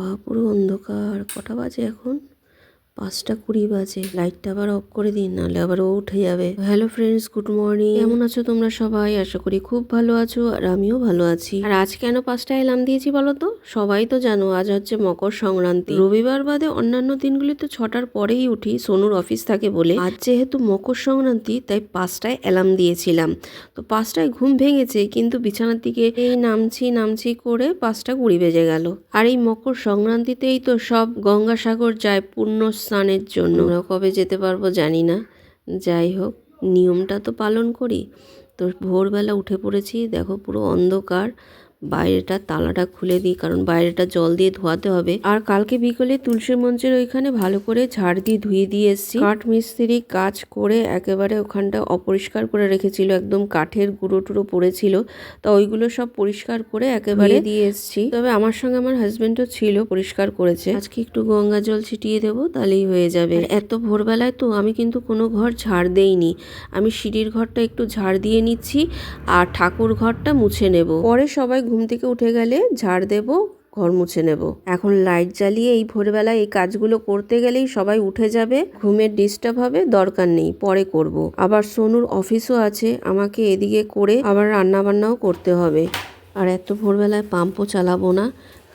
বাবা পুরো অন্ধকার। কটা বাজে এখন? পাঁচটা কুড়ি বাজে। লাইটটা আবার অফ করে দিন, নাহলে আবার ও উঠে যাবে। হ্যালো ফ্রেন্ডস গুড মর্নিং কেমন আছো তোমরা সবাই? আশা করি খুব ভালো আছো আর আমিও ভালো আছি। আর আজ কেন পাঁচটা এলাম দিয়েছি বলো তো সবাই তো জানো আজ হচ্ছে মকর সংক্রান্তি। রবিবার বাদে অন্যান্য দিনগুলিতে ছটার পরেই উঠি, সোনুর অফিস থাকে বলে। আজ যেহেতু মকর সংক্রান্তি, তাই পাঁচটায় অ্যালার্ম দিয়েছিলাম। তো পাঁচটায় ঘুম ভেঙেছে, কিন্তু বিছানার দিকে এই নামছি নামছি করে পাঁচটা কুড়ি বেজে গেল। আর এই মকর সংক্রান্তিতেই তো সব গঙ্গাসাগর যায়, পূর্ণ স্নানের জন্য। আমরা কবে যেতে পারব জানি না। যাই হোক, নিয়মটা তো পালন করি। তো ভোরবেলা উঠে পড়েছি, দেখো পুরো অন্ধকার। বাইরেটা তালাটা খুলে দিই কারণ বাইরেটা জল দিয়ে ধোয়াতে হবে। আর কালকে বিকেলে তুলসী মঞ্চের ওইখানে ভালো করে ঝাড় দিয়ে ধুয়ে দিয়ে এসেছি। কাঠ মিস্ত্রি কাজ করে একেবারে ওখানটা অপরিষ্কার করে রেখেছিল একদম কাঠের গুঁড়ো টুড়ো পড়েছিল। তা ওইগুলো সব পরিষ্কার করে একেবারে দিয়ে এসেছি। তবে আমার সঙ্গে আমার হাজবেন্ডও ছিল পরিষ্কার করেছে। আজকে একটু গঙ্গা জল ছিটিয়ে দেবো তাহলেই হয়ে যাবে। এত ভোরবেলায় তো আমি কিন্তু কোনো ঘর ঝাড় দেইনি। আমি সিঁড়ির ঘরটা একটু ঝাড় দিয়ে নিচ্ছি আর ঠাকুর ঘরটা মুছে নেব। পরে সবাই ঘুম থেকে উঠে গেলে ঝাড় দেব, ঘর মুছে নেব। এখন লাইট জ্বালিয়ে এই ভোরবেলায় এই কাজগুলো করতে গেলেই সবাই উঠে যাবে, ঘুমের ডিস্টার্ব হবে, দরকার নেই, পরে করব। আবার সোনুর অফিসও আছে, আমাকে এদিকে করে আবার রান্না বান্নাও করতে হবে। আর এত ভোরবেলায় পাম্পও চালাবো না,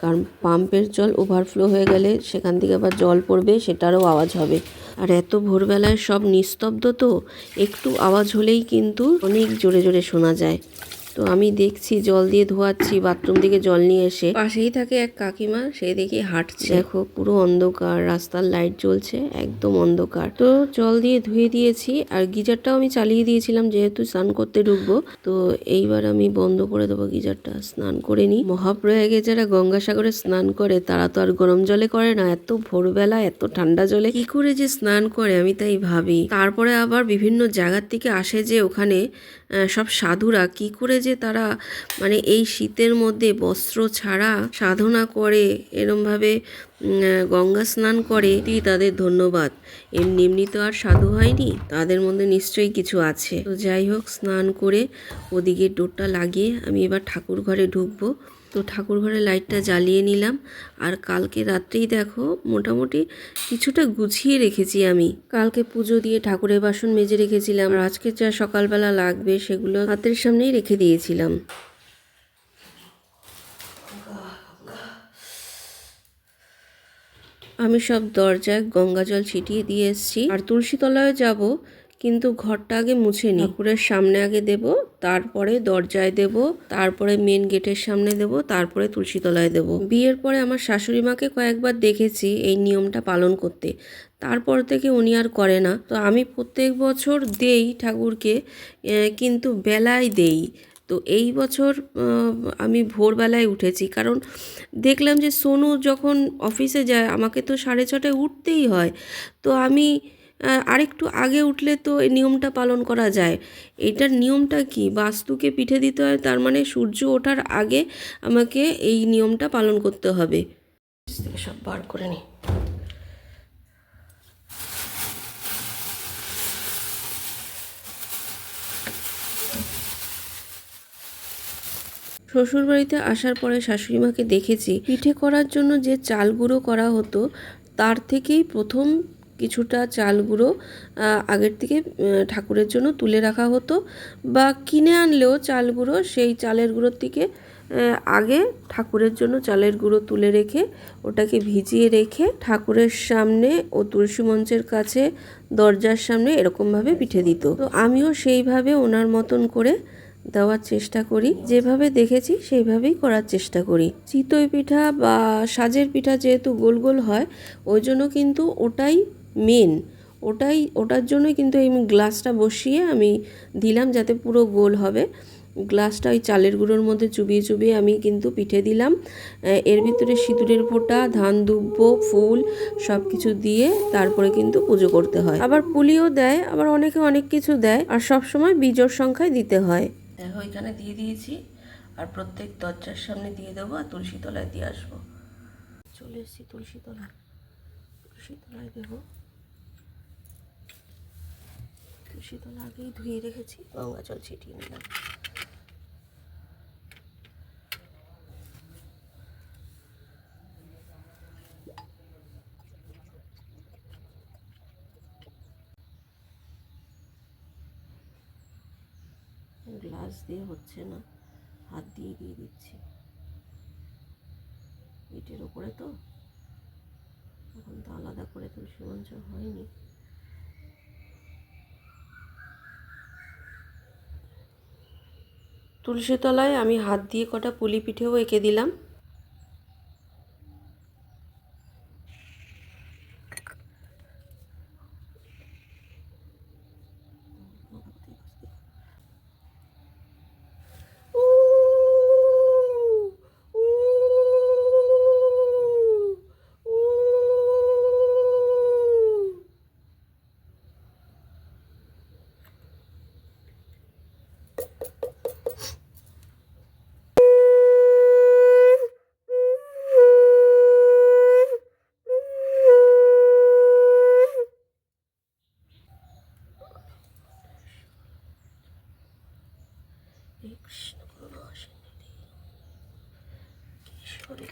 কারণ পাম্পের জল ওভারফ্লো হয়ে গেলে সেখান থেকে আবার জল পড়বে, সেটারও আওয়াজ হবে। আর এত ভোরবেলায় সব নিস্তব্ধ তো, একটু আওয়াজ হলেই কিন্তু অনেক জোরে জোরে শোনা যায়। তো আমি দেখছি জল দিয়ে ধোয়াচ্ছি বাথরুম থেকে জল নিয়ে এসে। পাশেই থাকে এক কাকিমা সে দেখি হাঁটছে। দেখো পুরো অন্ধকার রাস্তার লাইট জ্বলছে একদম অন্ধকার। তো জল দিয়ে ধুয়ে দিয়েছি আর গিজারটাও আমি চালিয়ে দিয়েছিলাম যেহেতু স্নান করতে ঢুকবো। তো এইবার আমি বন্ধ করে দেবো গিজারটা স্নান করে নিই। মহাপ্রয়াগে যারা গঙ্গাসাগরে স্নান করে তারা তো আর গরম জলে করে না এত ভোরবেলা এত ঠান্ডা জলে। কি করে যে স্নান করে আমি তাই ভাবি। তারপরে আবার বিভিন্ন জায়গার থেকে আসে যে ওখানে সব সাধুরা কি করে যে তারা মানে এই শীতের মধ্যে বস্ত্র ছাড়া সাধনা করে, এরমভাবে গঙ্গা স্নান করে তাদের ধন্যবাদ। এমনি এমনি তো আর সাধু হয়নি, তাদের মধ্যে নিশ্চয়ই কিছু আছে। তো যাই হোক, স্নান করে ওদিকে ডোরটা লাগিয়ে আমি এবার ঠাকুর ঘরে ঢুকবো। তো ঠাকুর ঘরে লাইটটা জ্বালিয়ে নিলাম। আর কালকে রাত্রেই দেখো মোটামুটি কিছুটা গুছিয়ে রেখেছি আমি। কালকে পুজো দিয়ে ঠাকুরের বাসন মেজে রেখেছিলাম। আর আজকে যা সকালবেলা লাগবে সেগুলো হাতের সামনেই রেখে দিয়েছিলাম। আমি সব দরজায় গঙ্গা জল ছিটিয়ে দিয়ে এসেছি। আর তুলসী তলায় যাব কিন্তু ঘরটা আগে মুছে নি। ঠাকুরের সামনে আগে দেব, তারপরে দরজায় দেব, তারপরে মেন গেটের সামনে দেব, তারপরে তুলসী তলায় দেব। বিয়ের পরে আমার শাশুড়ি মাকে কয়েকবার দেখেছি এই নিয়মটা পালন করতে। তারপর থেকে উনি আর করে না। তো আমি প্রত্যেক বছর দেই ঠাকুরকে কিন্তু বেলায় দেই। তো এই বছর আমি ভোরবেলায় উঠেছি। কারণ দেখলাম যে সোনু যখন অফিসে যায়, আমাকে তো সাড়ে ছটায় উঠতেই হয়। তো আমি আরেকটু আগে উঠলে তো এই নিয়মটা পালন করা যায়। এটার নিয়মটা কি? বাস্তুকে পিঠে দিতে হয় তার মানে সূর্য ওঠার আগে আমাকে এই নিয়মটা পালন করতে হবে। সব বার করে নিই শ্বশুরবাড়িতে আসার পরে শাশুড়ি মাকে দেখেছি পিঠে করার জন্য যে চাল গুঁড়ো করা হতো তার থেকেই প্রথম কিছুটা চাল গুঁড়ো আগের থেকে ঠাকুরের জন্য তুলে রাখা হতো বা কিনে আনলেও চাল গুঁড়ো, সেই চালের গুঁড়োর থেকে আগে ঠাকুরের জন্য চালের গুঁড়ো তুলে রেখে ওটাকে ভিজিয়ে রেখে ঠাকুরের সামনে ও তুলসী মঞ্চের কাছে, দরজার সামনে এরকমভাবে পিঠে দিত। তো আমিও সেইভাবে ওনার মতন করে দেওয়ার চেষ্টা করি। যেভাবে দেখেছি সেইভাবেই করার চেষ্টা করি। চিতই পিঠা বা সাজের পিঠা যেহেতু গোল গোল হয়, ওই জন্য কিন্তু ওটাই মেন ওটাই, ওটার জন্যই কিন্তু এই গ্লাসটা বসিয়ে আমি দিলাম যাতে পুরো গোল হবে। গ্লাসটা ওই চালের গুঁড়োর মধ্যে চুবিয়ে চুবিয়ে আমি কিন্তু পিঠে দিলাম। এর ভিতরে সিঁদুরের ফোঁটা, ধান দুব্ব, ফুল সব কিছু দিয়ে তারপরে কিন্তু পুজো করতে হয়। আবার পুলিও দেয়, আবার অনেকে অনেক কিছু দেয়, আর সব সময় বিজোড় সংখ্যায় দিতে হয়। দেখো, এখানে দিয়ে দিয়েছি, আর প্রত্যেক দরজার সামনে দিয়ে দেবো আর তুলসী তলায় দিয়ে আসব। চলে এসেছি তুলসী তলায়। তুলসী তলায় দেবো। আলু সিদ্ধ আগেই ধুয়ে রেখেছি, গঙ্গা জল ছিটিয়ে নিলাম। গ্লাস দিয়ে হচ্ছে না, হাত দিয়ে দিয়ে দিচ্ছি। ইটের উপরে তো? এখন তো আলাদা করে তুলসী মঞ্চ হয়নি। তুলসী তলায় আমি হাত দিয়ে কটা পুলি পিঠেও এঁকে দিলাম। কৃষ্ণ করুণা কিশোরী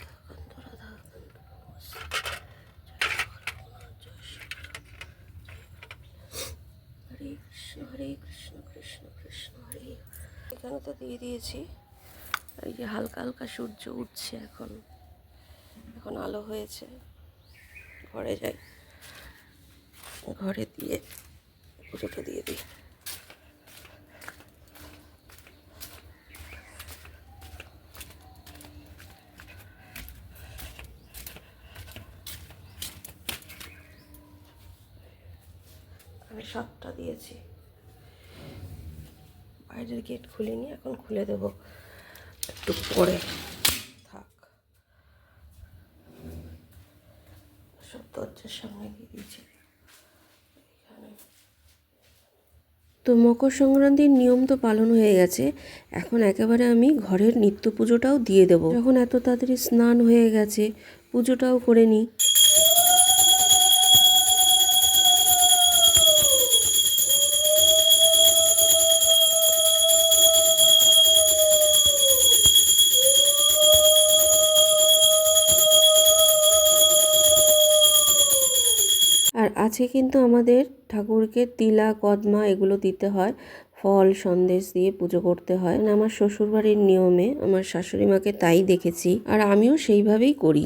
হরে কৃষ্ণ হরে কৃষ্ণ কৃষ্ণ কৃষ্ণ হরে এখানে তো দিয়ে দিয়েছি এই যে হালকা হালকা সূর্য উঠছে এখন এখন আলো হয়েছে ঘরে যাই ঘরে দিয়ে পুজোটা দিয়ে দিই। আমি সাতটা দিয়েছি। বাইরের গেট খুলিনি, এখন খুলে দেব। একটু পরে। থাক। সব দরজার সামনে দিয়ে দিয়েছি। তো মকর সংক্রান্তির নিয়ম তো পালন হয়ে গেছে। এখন একেবারে আমি ঘরের নিত্য পুজোটাও দিয়ে দেবো। এখন এত তাড়াতাড়ি স্নান হয়ে গেছে, পুজোটাও করে নিই। আর কিন্তু আমাদের ঠাকুরকে তিলা, কদমা এগুলো দিতে হয়। ফল, সন্দেশ দিয়ে পুজো করতে হয়। না আমার শ্বশুরবাড়ির নিয়মে আমার শাশুড়ি মাকে তাই দেখেছি। আর আমিও সেইভাবেই করি।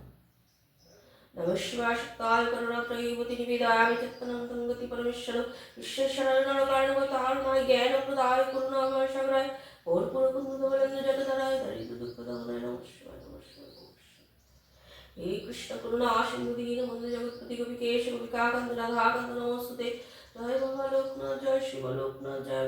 নমঃ শিবায় শক্তায় করুণাপ্রয়ীবতী নিবেদামি চত্তনন্তং গতি পরমেশ্বর বিশ্বেশ্বরায় নরকারণগত আরণায় করুণাময় সাগরায় কবি কেশ গোপিকাকান্ত রাধাকান্ত নমস্তুতে জয় লোকনাথ জয় শিব লোকনাথ জয়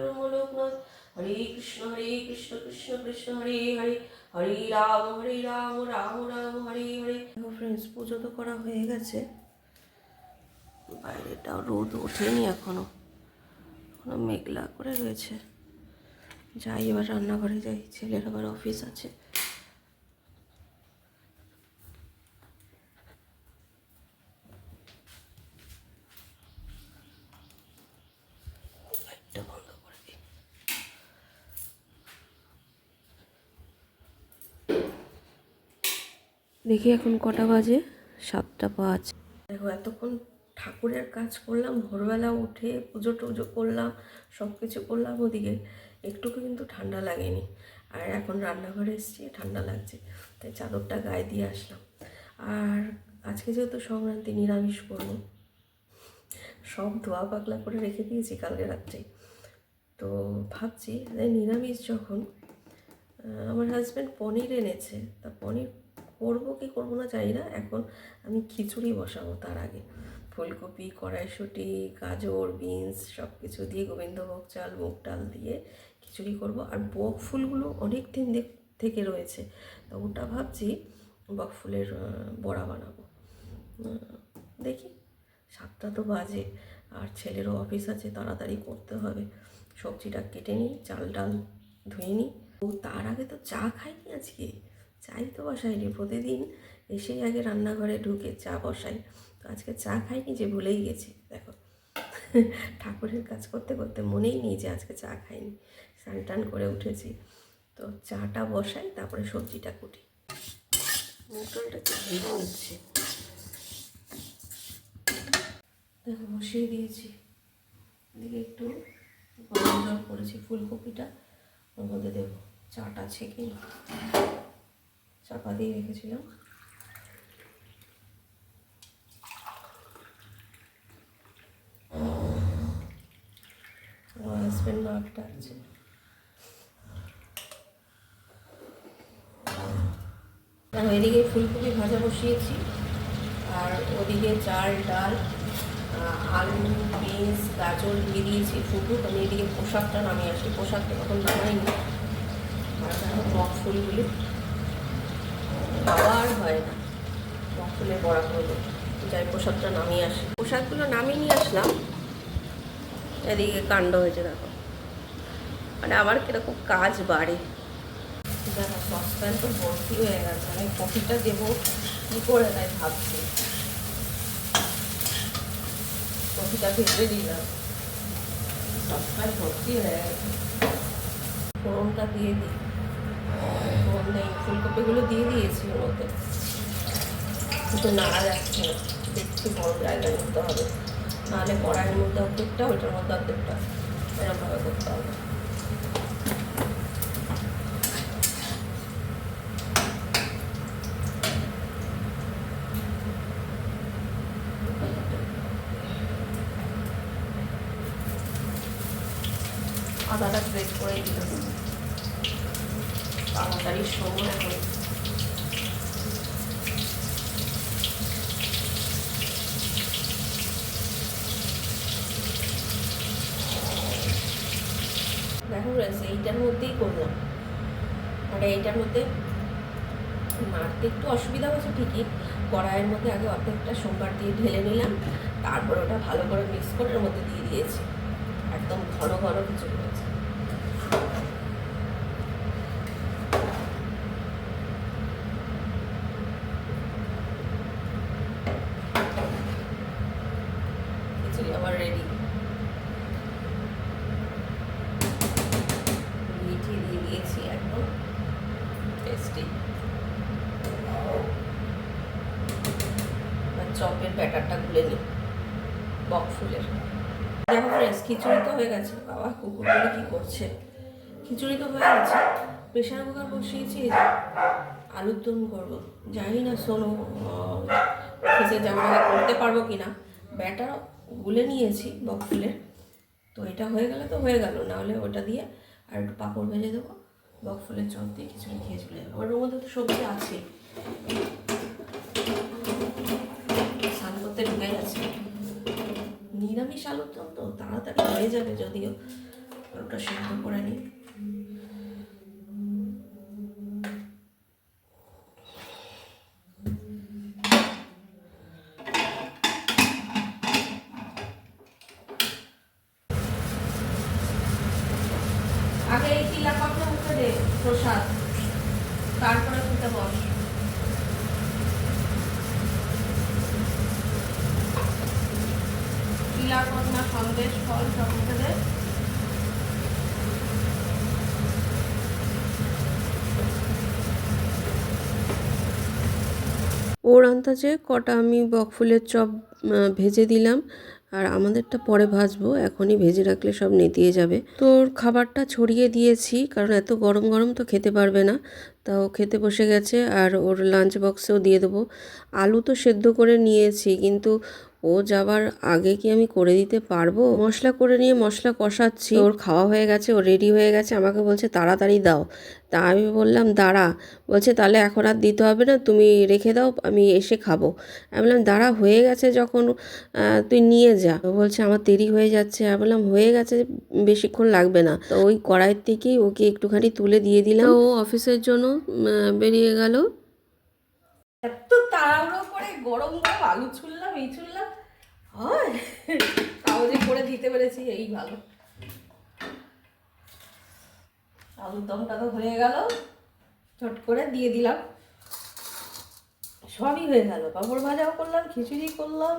হরে কৃষ্ণ হরে কৃষ্ণ কৃষ্ণ কৃষ্ণ হরে হরে হরে রাম, হরি রাম রাম রাম, হরি, হরে। ফ্রেন্ডস পুজো তো করা হয়ে গেছে। বাইরেটাও রোদ ওঠেনি এখনও। এখনও মেঘলা করে রয়েছে। যাই, এবার রান্নাঘরে যাই। ছেলের আবার অফিস আছে লাইটটা বন্ধ করে দিই দেখি এখন কটা বাজে, সাতটা পাঁচ। দেখো, এতক্ষণ ঠাকুরের কাজ করলাম, ভোরবেলা উঠে পুজো টুজো করলাম সব কিছু করলাম, ওদিকে একটুকু কিন্তু ঠান্ডা লাগেনি। আর এখন রান্নাঘরে এসেছি, ঠান্ডা লাগছে, তাই চাদরটা গায়ে দিয়ে আসলাম। আর আজকে যেহেতু সংক্রান্তি, নিরামিষ করব। সব ধোয়া পাকলা করে রেখে দিয়েছি কালকে রাত্রে। তো ভাবছি যে নিরামিষ যখন আমার হাজব্যান্ড পনির এনেছে, তা পনির করব কি করব না জানি না। এখন আমি খিচুড়ি বসাবো তার আগে। ফুলকপি, কড়াইশুঁটি, গাজর, বিনস সব কিছু দিয়ে গোবিন্দভোগ চাল, মুগ ডাল দিয়ে খিচুড়ি করব। আর বক ফুলগুলো অনেক দিন থেকে রয়েছে। তো ওটা ভাবছি বক ফুলের বড়া বানাবো। দেখি। সাতটা তো বাজে। আর ছেলেরও অফিস আছে, তাড়াতাড়ি করতে হবে। সবজিটা কেটে নিই, চাল ডাল ধুয়ে নিই। তার আগে তো চা খাইনি আজকে। চাই তো বসাইনি, প্রতিদিন এসেই আগে রান্নাঘরে ঢুকে চা বসাই। তো আজকে চা খাইনি যে ভুলেই গেছি, দেখো। ঠাকুরের কাজ করতে করতে মনেই নেই যে আজকে চা খাইনি। স্নান টান করে উঠেছি। তো চাটা বসাই, তারপরে সবজিটা কুটি। দেখো, বসিয়ে দিয়েছি। এদিকে একটু গরম জল করেছি, ফুলকপিটা। ওর মধ্যে দেবো। চাটা ছেঁকে চাপা দিয়ে রেখেছিলাম। আমার হাজব্যান্ড এদিকে ফুলকপি ভাজা বসিয়েছি, আর ওদিকে চাল, ডাল আলু, বিনস, গাজর দিয়ে দিয়েছি ফুটুক, আমি এদিকে পোশাকটা নামিয়ে আসি। পোশাকটা তখন নামাইনি। আর ফুলগুলি খাওয়া আর হয় না। ফুলের বড়া করব। যাই পোশাকটা নামিয়ে আসি। পোশাকগুলো নামিয়ে নিয়ে আসলাম। এদিকে কাণ্ড হয়েছে, দেখো। মানে আবার কীরকম কাজ বাড়ে। দেখো সসপ্যান তো ভর্তি হয়ে গেছে। আমি কফিটা দেবো, কী করে তাই ভাবছি। কফিটা ভেজে দিলাম সসপ্যান ভর্তি হয়ে গেছে। ফোড়নটা দিয়ে দিই। নেই ফুলকপিগুলো দিয়ে দিয়েছি ওর মধ্যে। কিন্তু নাড়া যাচ্ছে না একটু বড় জায়গায় নিতে হবে। নাহলে কড়াইয়ের মধ্যে অর্ধেকটা, ওইটার মধ্যে অর্ধেকটা। এরকমভাবে করতে হবে আদাটা গ্রেট করে দিলাম তাড়াতাড়ি সময় এখন দেখো আছে এইটার মধ্যেই করলাম মানে এইটার মধ্যে মারতে একটু অসুবিধা হয়েছে ঠিকই, কড়াইয়ের মধ্যে আগে অর্ধেকটা সোমবার দিয়ে ঢেলে নিলাম, তারপর ওটা ভালো করে মিক্স করে ওর মধ্যে দিয়ে দিয়েছি। একদম ঘন ঘন কিছু হয়েছে খিচুড়ি আমার রেডি মিঠি দিয়ে দিয়েছি একদম টেস্টি চপের ব্যাটারটা গুলে নিই বক ফুলের দেখো ফ্রেন্ডস খিচুড়ি তো হয়ে গেছে। বাবা কুকুরগুলো কী করছে? খিচুড়ি তো হয়ে গেছে। প্রেশার কুকার বসিয়েছি আলুর দম করব। জানি না অফিসে যাওয়ার আগে করতে পারব কি না ব্যাটার গুলে নিয়েছি বক ফুলের তো এটা হয়ে গেলে তো হয়ে গেল নাহলে ওটা দিয়ে আর একটু পাঁপড় ভেজে দেবো। বক ফুলের চপ দিয়ে খিচুড়ি খেয়ে চলে যাবে। ওর মধ্যে তো সবজি আছে স্নান করতে ঢুকে গেছে নিরামিষ আলুর দম তো তাড়াতাড়ি হয়ে যাবে যদিও ওটা সিদ্ধ করে নিই আগে এই তিলা পাখা মুখে দে প্রসাদ তারপরে খেতে বস তিলা কন্যা সন্দেশ ফল সব মুখে দে ওর আন্দাজে কটা আমি বকফুলের চপ ভেজে দিলাম। আর আমাদেরটা পরে ভাজবো, এখনই ভেজে রাখলে সব নেতিয়ে যাবে। তো ওর খাবারটা ছড়িয়ে দিয়েছি, কারণ এত গরম গরম তো খেতে পারবে না। তাও খেতে বসে গেছে, আর ওর লাঞ্চ বক্সেও দিয়ে দেবো। আলু তো সেদ্ধ করে নিয়েছি, কিন্তু ও যাবার আগে কি আমি করে দিতে পারব? মশলা করে নিয়ে মশলা কষাচ্ছি। ওর খাওয়া হয়ে গেছে, ও রেডি হয়ে গেছে, আমাকে বলছে, তাড়াতাড়ি দাও। তা আমি বললাম, দাঁড়া। বলছে, তাহলে এখন আর দিতে হবে না, তুমি রেখে দাও, আমি এসে খাব। আমি বললাম, দাঁড়া, হয়ে গেছে যখন তুই নিয়ে যা। বলছে, আমার দেরি হয়ে যাচ্ছে। আমি বললাম, হয়ে গেছে, বেশিক্ষণ লাগবে না। তো ওই কড়াইয়ের থেকেই ওকে একটুখানি তুলে দিয়ে দিলাম। ও অফিসের জন্য বেরিয়ে গেল। গরম গরম আলু ছুললাম, এই ছুললাম। তাও যে করে দিতে পেরেছি, এই ভালো। আলুর দমটা তো হয়ে গেল। চট করে দিয়ে দিলাম। সবই হয়ে গেল। পাঁপড় ভাজাও করলাম, খিচুড়ি করলাম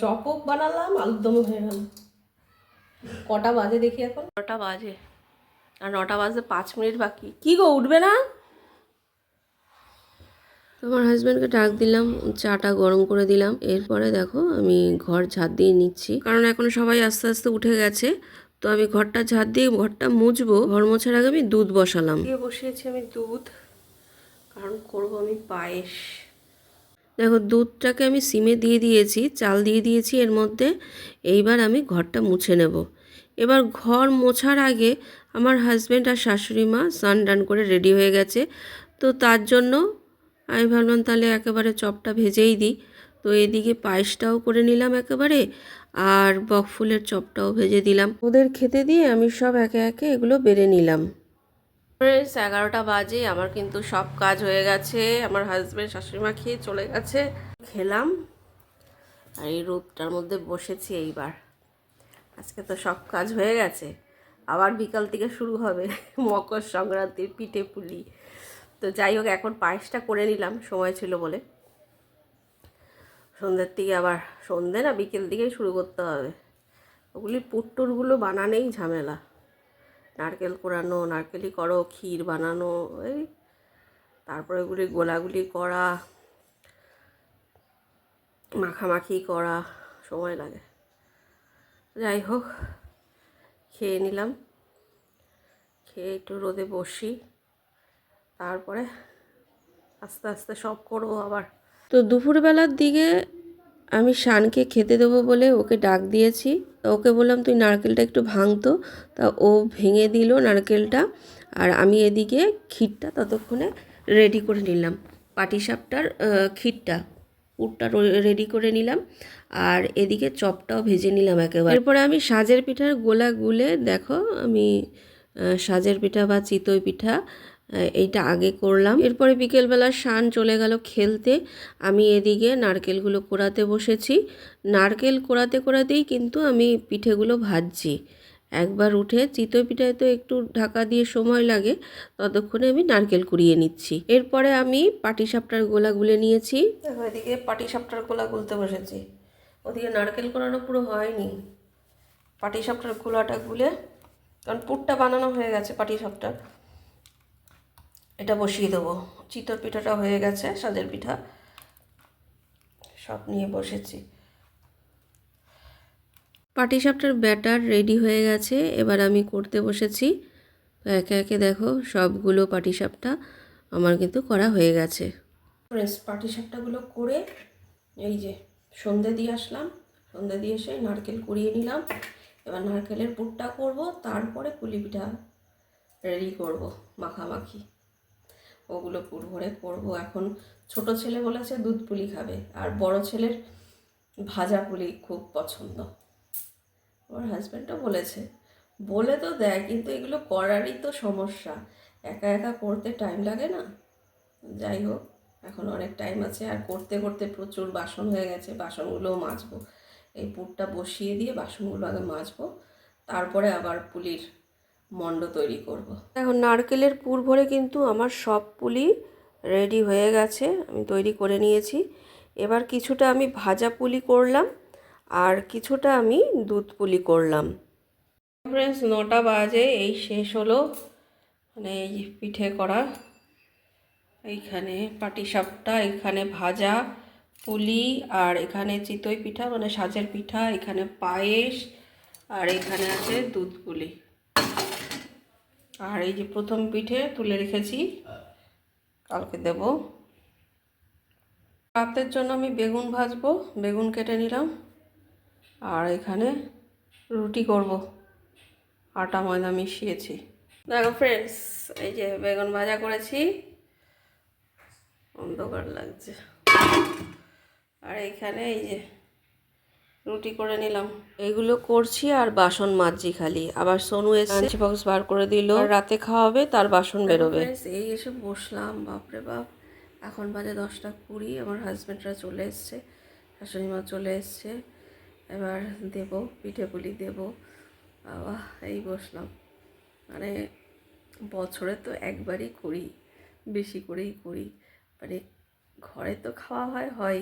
চপও বানালাম, আলুর দমও হয়ে গেল। কটা বাজে দেখি এখন? নটা বাজে। আর নটা বাজে পাঁচ মিনিট বাকি। কি গো, উঠবে না? তোমার হাজব্যান্ডকে ডাক দিলাম চাটা গরম করে দিলাম। এরপরে দেখো আমি ঘর ঝাড় দিয়ে নিচ্ছি। কারণ এখন সবাই আস্তে আস্তে উঠে গেছে তো আমি ঘরটা ঝাড় দিয়ে ঘরটা মুছবো। ঘর মোছার আগে আমি দুধ বসালাম। দিয়ে বসিয়েছি আমি দুধ কারণ করব আমি পায়েস। দেখো দুধটাকে আমি সিমে দিয়ে দিয়েছি চাল দিয়ে দিয়েছি এর মধ্যে। এইবার আমি ঘরটা মুছে নেব। এবার ঘর মোছার আগে আমার হাজব্যান্ড আর শাশুড়ি মা স্নান টান করে রেডি হয়ে গেছে। তো তার জন্য আমি ভাবলাম তাহলে একেবারে চপটা ভেজেই দিই। তো এদিকে পায়েসটাও করে নিলাম একেবারে আর বকফুলের চপটাও ভেজে দিলাম। ওদের খেতে দিয়ে আমি সব একে একে এগুলো বেড়ে নিলাম। ফ্রেন্ডস এগারোটা বাজে, আমার কিন্তু সব কাজ হয়ে গেছে। আমার হাজব্যান্ড শাশুড়িমা খেয়ে চলে গেছে। খেলাম আর এই রোদটার মধ্যে বসেছি এইবার। আজকে তো সব কাজ হয়ে গেছে। আবার বিকাল থেকে শুরু হবে মকর সংক্রান্তির পিঠে পুলি। তো যাই হোক, এখন পায়েসটা করে নিলাম, সময় ছিল বলে। সন্ধ্যের থেকে আবার, সন্ধে না বিকেল দিকেই শুরু করতে হবে। ওগুলি পুট্টুরগুলো বানানেই ঝামেলা। নারকেল কোরানো নারকেলি করো, ক্ষীর বানানো, এই তারপরে ওগুলি গোলাগুলি করা, মাখামাখি করা, সময় লাগে। যাই হোক, খেয়ে নিলাম। খেয়ে একটু রোদে বসি। তারপরে আস্তে আস্তে সব করব আবার। তো দুপুরবেলার দিকে আমি শানকে খেতে দেবো বলে ওকে ডাক দিয়েছি। ওকে বললাম, তুই নারকেলটা একটু ভাঙতো তা। ও ভেঙে দিল নারকেলটা আর আমি এদিকে ক্ষীরটা ততক্ষণে রেডি করে নিলাম। পাটিসাপটার ক্ষীরটা, পুরটা রেডি করে নিলাম আর এদিকে চপটাও ভেজে নিলাম একেবারে। এরপরে আমি সাজের পিঠার গোলা গুলে, দেখো আমি সাজের পিঠা বা চিতই পিঠা এইটা আগে করলাম। এরপরে বিকেলবেলা শান চলে গেল খেলতে। আমি এদিকে নারকেলগুলো কোড়াতে বসেছি। নারকেল কোড়াতে কোড়াতেই কিন্তু আমি পিঠেগুলো ভাজছি। একবার উঠে চিতই পিঠায় তো একটু ঢাকা দিয়ে সময় লাগে, ততক্ষণে আমি নারকেল কুড়িয়ে নিচ্ছি। এরপরে আমি পাটিসাপটার গোলা গুলে নিয়েছি। এদিকে পাটি সাপটার গোলা গুলতে বসেছি। ওদিকে নারকেল কোড়ানো পুরো হয়নি। পাটি সাপটার গোলাটা গুলে, কারণ পুরটা বানানো হয়ে গেছে পাটি সাপটার। এটা বসিয়ে দেবো। চিতর পিঠাটা হয়ে গেছে সাজের পিঠা। সব নিয়ে বসেছি। পাটিসাপটার ব্যাটার রেডি হয়ে গেছে, এবার আমি করতে বসেছি। একে একে দেখো, সবগুলো পাটিসাপটা আমার কিন্তু করা হয়ে গেছে। ফ্রেশ পাটি সাপটাগুলো করে এই যে সন্ধে দিয়ে আসলাম। সন্ধে দিয়ে এসে নারকেল কুড়িয়ে নিলাম। এবার নারকেলের পুরটা করব, তারপরে পুলি পিঠা রেডি করব, মাখামাখি। ওগুলো ভরে করব এখন ছোট ছেলে বলেছে দুধ পুলি খাবে, আর বড় ছেলের ভাজা পুলি খুব পছন্দ। ওর হাজব্যান্ডও বলেছে, বলে তো দেয়, কিন্তু এগুলো করারই তো সমস্যা। একা একা করতে টাইম লাগে না। যাই হোক, এখন অনেক টাইম আছে, আর করতে করতে প্রচুর বাসন হয়ে গেছে, বাসনগুলোও মাজবো। এই পুরটা বসিয়ে দিয়ে বাসনগুলো আগে মাজবো, তারপরে আবার পুলির মণ্ড তৈরি করব। এখন নারকেলের পুর ভরে কিন্তু আমার সব পুলি রেডি হয়ে গেছে, আমি তৈরি করে নিয়েছি। এবার কিছুটা আমি ভাজা পুলি করলাম, আর কিছুটা আমি দুধ পুলি করলাম। ফ্রেন্ডস নটা বাজে, এই শেষ হলো। মানে এই পিঠে করা, এইখানে পাটিসাপটা এখানে ভাজা পুলি, আর এখানে চিতই পিঠা মানে সাজের পিঠা, এখানে পায়েস, আর এখানে আছে দুধ পুলি। আর এই যে প্রথম পিঠে তুলে রেখেছি। কালকে দেব। রাতের জন্য আমি বেগুন ভাজবো, বেগুন কেটে নিলাম। আর এখানে রুটি করব। আটা, ময়দা মিশিয়েছি। দেখো ফ্রেন্ডস এই যে বেগুন ভাজা করেছি। অন্ধকার লাগছে। আর এইখানে এই যে রুটি করে নিলাম। এগুলো করছি আর বাসন মাজছি খালি। আবার সোনু এসে বক্স বার করে দিল। রাতে খাওয়াবে তার বাসন বেরোবে। এই এসে বসলাম বাপরে বাপ। এখন বাজে দশটা কুড়ি আমার হাজব্যান্ডরা চলে এসছে শাশুড়ি মা চলে এসছে। এবার দেব পিঠে পুলি দেব। বাবা এই বসলাম। মানে বছরে তো একবারই করি বেশি করেই করি। মানে ঘরে তো খাওয়া হয় হয়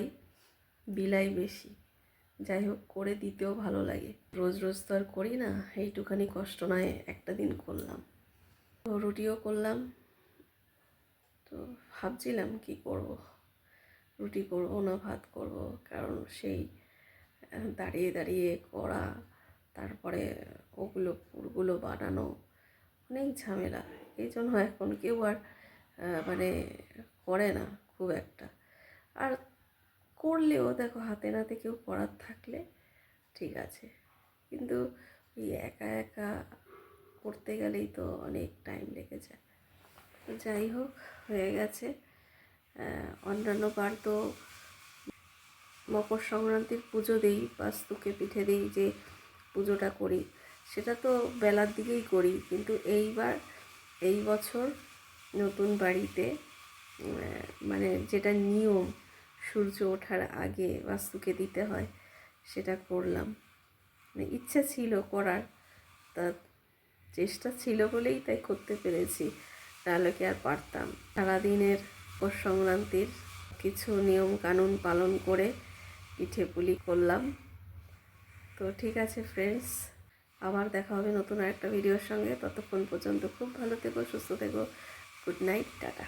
বিলাই বেশি। যাই হোক, করে দিতেও ভালো লাগে। রোজ রোজ তো আর করি না, এইটুখানি কষ্ট নয়, একটা দিন করলাম। তো রুটিও করলাম। তো ভাবছিলাম কি করব? রুটি করব না ভাত করব? কারণ সেই দাঁড়িয়ে দাঁড়িয়ে করা, তারপরে ওগুলো, পুরগুলো বানানো, অনেক ঝামেলা। এই জন্য এখন কেউ আর মানে করে না, খুব একটা। আর করলেও দেখো হাতে নাতে কেউ করার থাকলে ঠিক আছে। কিন্তু ওই একা একা করতে গেলেই তো অনেক টাইম লেগে যায়। যাই হোক, হয়ে গেছে। অন্যান্য বার তো মকর সংক্রান্তির পুজো দিই, বাস্তুকে পিঠে দিই, যে পুজোটা করি। সেটা তো বেলার দিকেই করি, কিন্তু এইবার, এই বছর নতুন বাড়িতে মানে যেটা নিয়ম সূর্য ওঠার আগে বাস্তুকে দিতে হয়, সেটা করলাম। মানে ইচ্ছা ছিল করার, তা চেষ্টা ছিল বলেই তাই করতে পেরেছি। নাহলে কি আর পারতাম? সারাদিনের পৌষ সংক্রান্তির কিছু নিয়ম কানুন পালন করে পিঠে পুলি করলাম। তো ঠিক আছে ফ্রেন্ডস আবার দেখা হবে নতুন আরেকটা ভিডিওর সঙ্গে। ততক্ষণ পর্যন্ত খুব ভালো থেকো, সুস্থ থেকো। Good night tata.